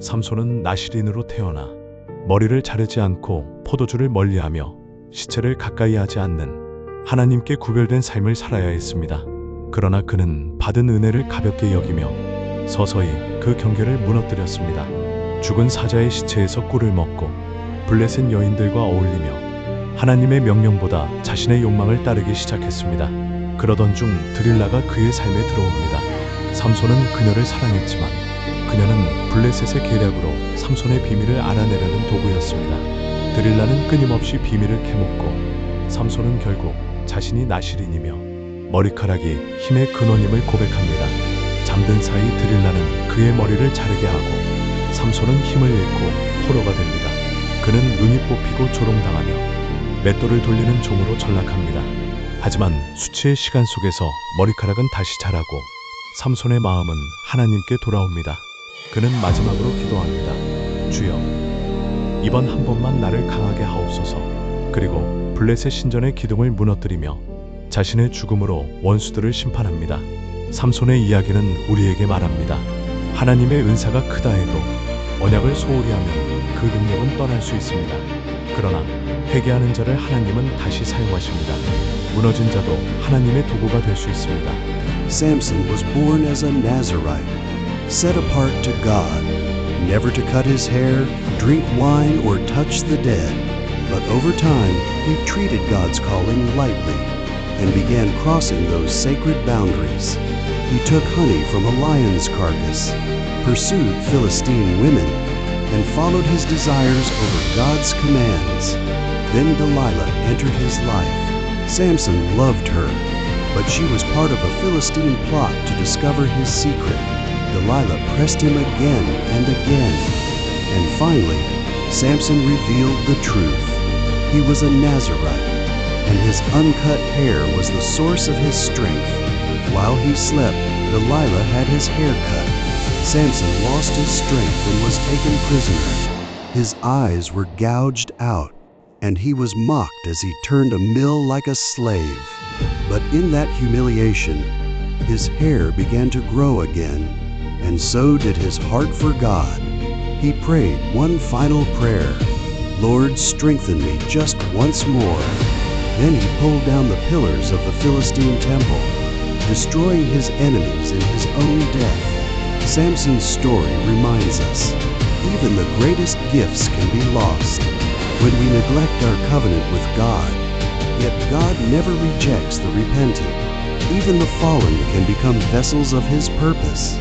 삼손은 나시린으로 태어나 머리를 자르지 않고 포도주를 멀리하며 시체를 가까이 하지 않는 하나님께 구별된 삶을 살아야 했습니다. 그러나 그는 받은 은혜를 가볍게 여기며 서서히 그 경계를 무너뜨렸습니다. 죽은 사자의 시체에서 꿀을 먹고 블레셋 여인들과 어울리며 하나님의 명령보다 자신의 욕망을 따르기 시작했습니다. 그러던 중 드릴라가 그의 삶에 들어옵니다. 삼손은 그녀를 사랑했지만 그녀는 블레셋의 계략으로 삼손의 비밀을 알아내려는 도구였습니다. 드릴라는 끊임없이 비밀을 캐묻고 삼손은 결국 자신이 나시린이며 머리카락이 힘의 근원임을 고백합니다. 잠든 사이 드릴라는 그의 머리를 자르게 하고 삼손은 힘을 잃고 포로가 됩니다. 그는 눈이 뽑히고 조롱당하며 맷돌을 돌리는 종으로 전락합니다. 하지만 수치의 시간 속에서 머리카락은 다시 자라고 삼손의 마음은 하나님께 돌아옵니다. 그는 마지막으로 기도합니다. 주여, 이번 한 번만 나를 강하게 하옵소서. 그리고 블레셋 신전의 기둥을 무너뜨리며 자신의 죽음으로 원수들을 심판합니다. 삼손의 이야기는 우리에게 말합니다. 하나님의 은사가 크다 해도 언약을 소홀히 하면 그 능력은 떠날 수 있습니다. 그러나 회개하는 자를 하나님은 다시 사용하십니다. 무너진 자도 하나님의 도구가 될 수 있습니다. Samson was born as a Nazarite, set apart to God, never to cut his hair, drink wine, or touch the dead. But over time, he treated God's calling lightly and began crossing those sacred boundaries. He took honey from a lion's carcass, pursued Philistine women, and followed his desires over God's commands. Then Delilah entered his life. Samson loved her, but she was part of a Philistine plot to discover his secret. Delilah pressed him again and again, and finally, Samson revealed the truth. He was a Nazarite, and his uncut hair was the source of his strength. While he slept, Delilah had his hair cut. Samson lost his strength and was taken prisoner. His eyes were gouged out, and he was mocked as he turned a mill like a slave. But in that humiliation, his hair began to grow again, and so did his heart for God. He prayed one final prayer Lord, strengthen me just once more. Then he pulled down the pillars of the Philistine temple, destroying his enemies in his own death. Samson's story reminds us even the greatest gifts can be lost when we neglect our covenant with God. Yet God never rejects the repentant. Even the fallen can become vessels of His purpose.